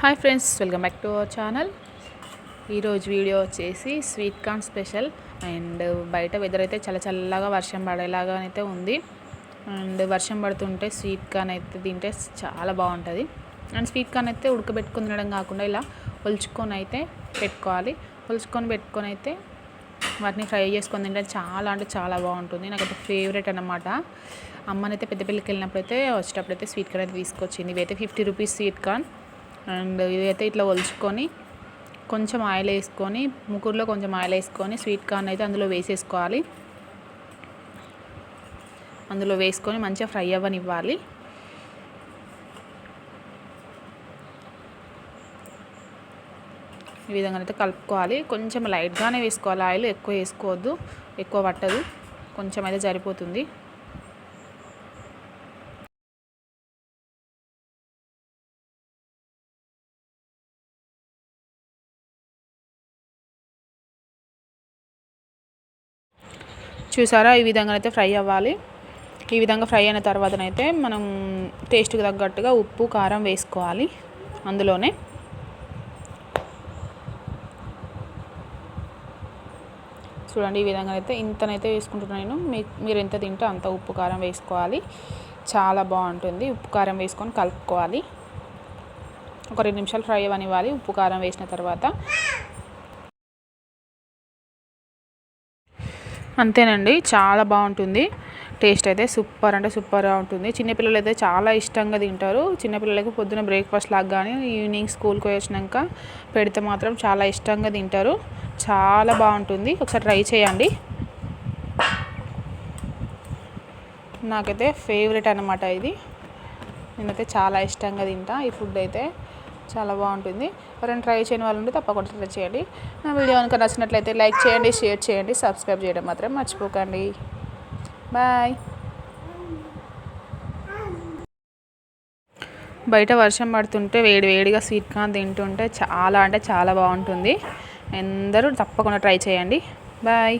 Hi friends welcome back to our channel. ఈరోజు video వచ్చేసి sweet corn special. And బయట weather అయితే చాలా చల్లగా వర్షం పడేలాగా అయితే ఉంది. అండ్ వర్షం పడుతుంటే స్వీట్ కార్న్ అయితే తింటే చాలా బాగుంటుంది. అండ్ స్వీట్ కార్న్ అయితే ఉడకబెట్టుకుని తినడం కాకుండా ఇలా ఒలుచుకొని అయితే పెట్టుకోవాలి. ఒలుచుకొని పెట్టుకొని అయితే వాటిని ఫ్రై చేసుకొని తింటే చాలా అంటే చాలా బాగుంటుంది. నాకైతే ఫేవరెట్ అనమాట అమ్మనైతే పెద్దపల్లికి వెళ్ళినప్పుడు అయితే వచ్చేటప్పుడు అయితే స్వీట్ కార్న్ అయితే తీసుకొచ్చింది. ఇవైతే fifty rupees sweet corn. And ఇదైతే ఇట్లా ఒలుచుకొని కొంచెం ఆయిల్ వేసుకొని ముగ్గురులో కొంచెం ఆయిల్ వేసుకొని స్వీట్ కార్న్ అయితే అందులో వేసేసుకోవాలి. అందులో వేసుకొని మంచిగా ఫ్రై అవ్వనివ్వాలి. ఈ విధంగా అయితే కలుపుకోవాలి. కొంచెం లైట్గానే వేసుకోవాలి. ఆయిల్ ఎక్కువ వేసుకోవద్దు. ఎక్కువ పట్టదు. కొంచెం అయితే సరిపోతుంది. చూసారా? ఈ విధంగా అయితే ఫ్రై అవ్వాలి. ఈ విధంగా ఫ్రై అయిన తర్వాతనైతే మనం టేస్ట్కి తగ్గట్టుగా ఉప్పు కారం వేసుకోవాలి అందులోనే. చూడండి ఈ విధంగా అయితే ఇంతనైతే వేసుకుంటున్నాను నేను. మీరు ఎంత తింటే అంత ఉప్పు కారం వేసుకోవాలి. చాలా బాగుంటుంది. ఉప్పు కారం వేసుకొని కలుపుకోవాలి. ఒక రెండు నిమిషాలు ఫ్రై అవ్వనివ్వాలి. ఉప్పు కారం వేసిన తర్వాత అంతేనండి చాలా బాగుంటుంది. టేస్ట్ అయితే సూపర్ అంటే సూపర్గా ఉంటుంది. చిన్నపిల్లలు అయితే చాలా ఇష్టంగా తింటారు. చిన్నపిల్లలకి పొద్దున బ్రేక్ఫాస్ట్ లాగా కానీ ఈవినింగ్ స్కూల్కి వచ్చినాక పెడితే మాత్రం చాలా ఇష్టంగా తింటారు. చాలా బాగుంటుంది. ఒకసారి ట్రై చేయండి. నాకైతే ఫేవరెట్ అనమాట ఇది. నేనైతే చాలా ఇష్టంగా తింటా ఈ ఫుడ్ అయితే. చాలా బాగుంటుంది. ఎవరైనా ట్రై చేయని వాళ్ళు ఉంటే తప్పకుండా ట్రై చేయండి. నా వీడియో కనుక నచ్చినట్లయితే లైక్ చేయండి షేర్ చేయండి సబ్స్క్రైబ్ చేయడం మాత్రం మర్చిపోకండి. బాయ్. బయట వర్షం పడుతుంటే వేడి వేడిగా స్వీట్ కార్న్ తింటుంటే చాలా అంటే చాలా బాగుంటుంది. అందరూ తప్పకుండా ట్రై చేయండి. బాయ్.